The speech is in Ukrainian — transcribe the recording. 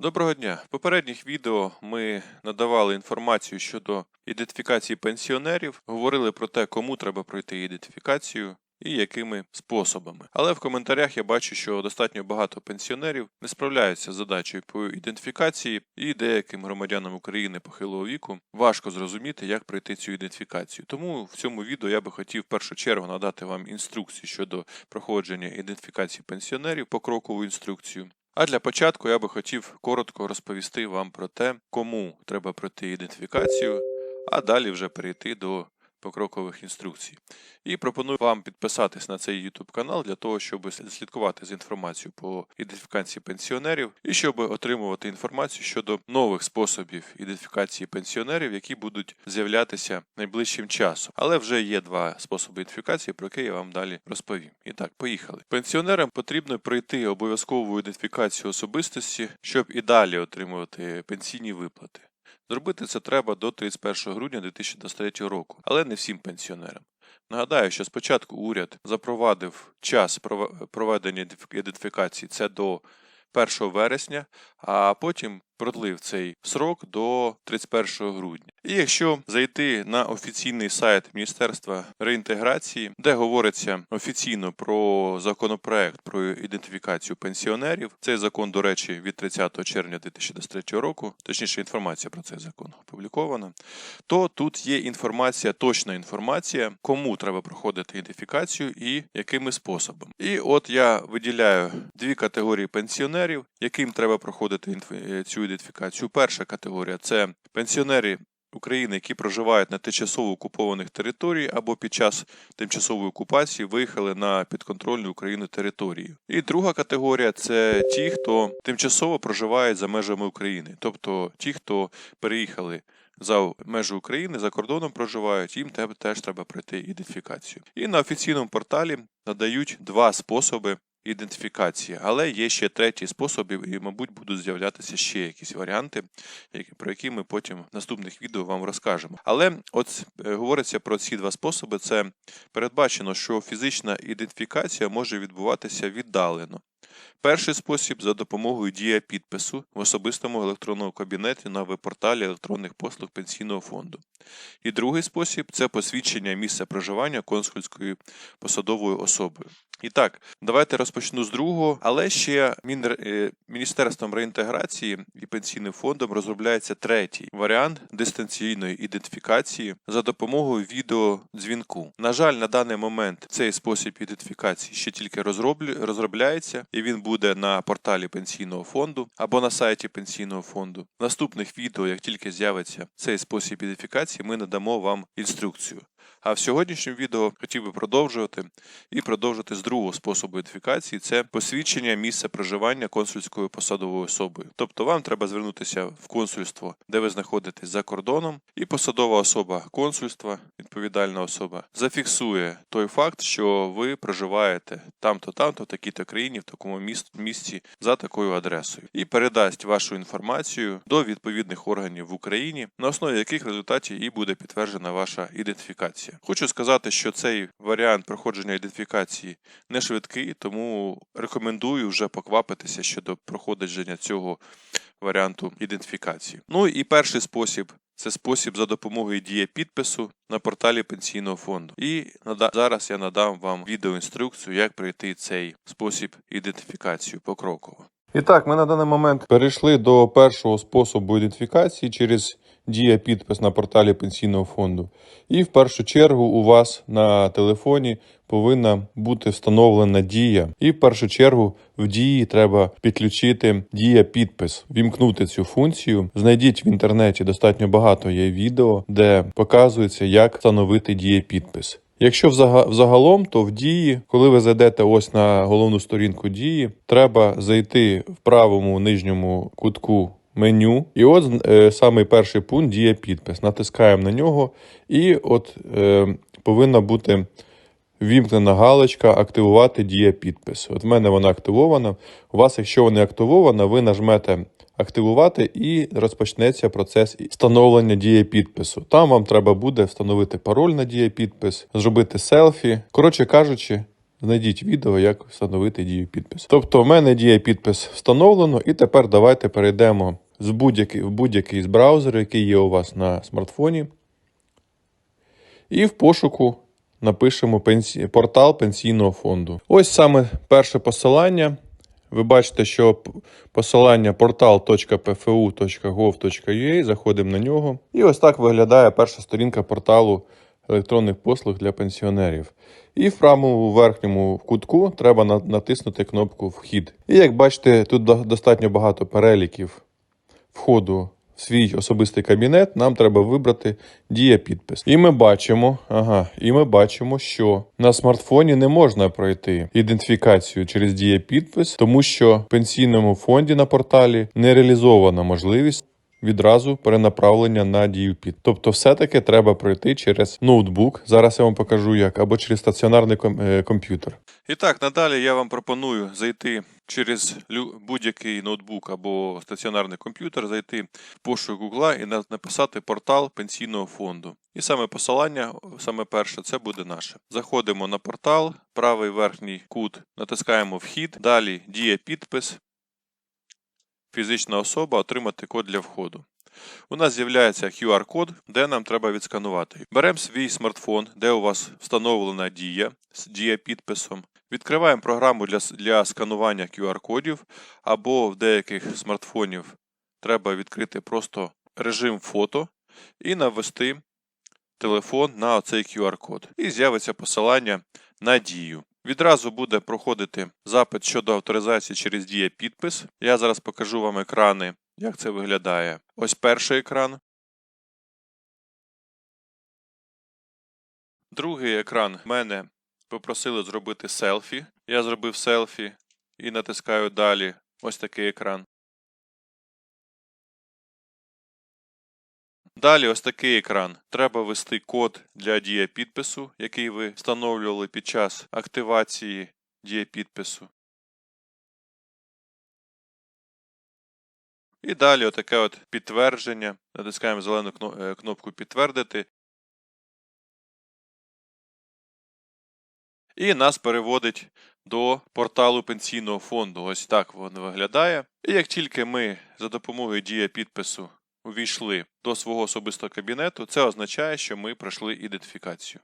Доброго дня. В попередніх відео ми надавали інформацію щодо ідентифікації пенсіонерів, говорили про те, кому треба пройти ідентифікацію і якими способами. Але в коментарях я бачу, що достатньо багато пенсіонерів не справляються з задачею по ідентифікації, і деяким громадянам України похилого віку важко зрозуміти, як пройти цю ідентифікацію. Тому в цьому відео я би хотів в першу чергу надати вам інструкцію щодо проходження ідентифікації пенсіонерів, покрокову інструкцію. А для початку я би хотів коротко розповісти вам про те, кому треба пройти ідентифікацію, а далі вже перейти до покрокових інструкцій. І пропоную вам підписатись на цей YouTube канал для того, щоб слідкувати з інформацією по ідентифікації пенсіонерів і щоб отримувати інформацію щодо нових способів ідентифікації пенсіонерів, які будуть з'являтися найближчим часом. Але вже є два способи ідентифікації, про які я вам далі розповім. І так, поїхали. Пенсіонерам потрібно пройти обов'язкову ідентифікацію особистості, щоб і далі отримувати пенсійні виплати. Зробити це треба до 31 грудня 2023 року, але не всім пенсіонерам. Нагадаю, що спочатку уряд запровадив час пров- проведення ідентифікації це до 1 вересня, а потім продлив цей срок до 31 грудня. І якщо зайти на офіційний сайт Міністерства реінтеграції, де говориться офіційно про законопроект про ідентифікацію пенсіонерів, цей закон, до речі, від 30 червня 2023 року, точніше інформація про цей закон опублікована, то тут є інформація, точна інформація, кому треба проходити ідентифікацію і якими способами. І от я виділяю дві категорії пенсіонерів, яким треба проходити інф- ідентифікацію. Перша категорія це пенсіонери. України, які проживають на тимчасово окупованих територіях або під час тимчасової окупації виїхали на підконтрольну Україну територію. І друга категорія це ті, хто тимчасово проживають за межами України, тобто ті, хто переїхали за межі України, за кордоном проживають, їм теж треба пройти ідентифікацію. І на офіційному порталі надають два способи ідентифікації, але є ще третій спосіб, і, мабуть, будуть з'являтися ще якісь варіанти, про які ми потім в наступних відео вам розкажемо. Але от е, говориться про ці два способи: це передбачено, що фізична ідентифікація може відбуватися віддалено. Перший спосіб за допомогою дія підпису в особистому електронному кабінеті на веб-порталі електронних послуг пенсійного фонду. І другий спосіб це посвідчення місця проживання консульською посадовою особою. І так, давайте розпочну з другого, але ще е, Міністерством реінтеграції і пенсійним фондом розробляється третій варіант дистанційної ідентифікації за допомогою відеодзвінку. На жаль, на даний момент цей спосіб ідентифікації ще тільки розробляється, і він буде на порталі пенсійного фонду або на сайті пенсійного фонду. Наступних відео, як тільки з'явиться цей спосіб ідентифікації, ми надамо вам інструкцію. А в сьогоднішньому відео хотів би продовжувати і продовжити з другого способу ідентифікації це посвідчення місця проживання консульською посадовою особою. Тобто вам треба звернутися в консульство, де ви знаходитесь за кордоном, і посадова особа консульства, відповідальна особа, зафіксує той факт, що ви проживаєте там-то, там-то, в такій-то країні, в такому міс- місці за такою адресою, і передасть вашу інформацію до відповідних органів в Україні, на основі яких результатів і буде підтверджена ваша ідентифікація. Хочу сказати, що цей варіант проходження ідентифікації не швидкий, тому рекомендую вже поквапитися щодо проходження цього варіанту ідентифікації. Ну і перший спосіб. Це спосіб за допомогою дія підпису на порталі пенсійного фонду. І нада- зараз я надам вам відеоінструкцію, як пройти цей спосіб ідентифікації покроково. І так, ми на даний момент перейшли до першого способу ідентифікації через дія підпис на порталі пенсійного фонду. І в першу чергу у вас на телефоні повинна бути встановлена дія. І в першу чергу в дії треба підключити дія підпис, вімкнути цю функцію. Знайдіть в інтернеті достатньо багато є відео, де показується, як встановити дія підпис. Якщо взагалом, то в дії, коли ви зайдете ось на головну сторінку дії, треба зайти в правому нижньому кутку меню. І от е, самий перший пункт дія підпис. Натискаємо на нього, і от е, повинна бути вімкнена галочка Активувати дія підпис. От в мене вона активована. У вас, якщо вона активована, ви нажмете активувати і розпочнеться процес встановлення дії підпису. Там вам треба буде встановити пароль на дії підпис, зробити селфі. Коротше кажучи, знайдіть відео, як встановити дію підпис. Тобто, в мене дія підпис встановлено, і тепер давайте перейдемо з будь-який, в будь-який з браузерів, який є у вас на смартфоні. І в пошуку напишемо пенсі... портал пенсійного фонду. Ось саме перше посилання. Ви бачите, що посилання portal.pfu.gov.ua, заходимо на нього. І ось так виглядає перша сторінка порталу електронних послуг для пенсіонерів. І в правому верхньому кутку треба натиснути кнопку Вхід. І як бачите, тут достатньо багато переліків входу в свій особистий кабінет, нам треба вибрати дія підпис. І ми бачимо, ага, і ми бачимо, що на смартфоні не можна пройти ідентифікацію через дія підпис, тому що в пенсійному фонді на порталі не реалізована можливість. Відразу перенаправлення на дію під. Тобто, все-таки треба пройти через ноутбук. Зараз я вам покажу як, або через стаціонарний е, комп'ютер. І так, надалі я вам пропоную зайти через будь-який ноутбук або стаціонарний комп'ютер, зайти в пошук Гугла і написати портал пенсійного фонду. І саме посилання, саме перше, це буде наше. Заходимо на портал, правий верхній кут, натискаємо вхід, далі діє підпис, фізична особа отримати код для входу. У нас з'являється QR-код, де нам треба відсканувати. Беремо свій смартфон, де у вас встановлена дія з дія підписом. Відкриваємо програму для, для сканування QR-кодів, або в деяких смартфонів треба відкрити просто режим фото і навести телефон на цей QR-код. І з'явиться посилання на дію. Відразу буде проходити запит щодо авторизації через дія підпис. Я зараз покажу вам екрани, як це виглядає. Ось перший екран. Другий екран мене попросили зробити селфі. Я зробив селфі і натискаю далі. Ось такий екран. Далі ось такий екран. Треба ввести код для дія підпису, який ви встановлювали під час активації дія підпису. І далі отаке от підтвердження. Натискаємо зелену е, кнопку підтвердити. І нас переводить до порталу пенсійного фонду. Ось так воно виглядає. І як тільки ми за допомогою дія підпису увійшли до свого особистого кабінету, це означає, що ми пройшли ідентифікацію.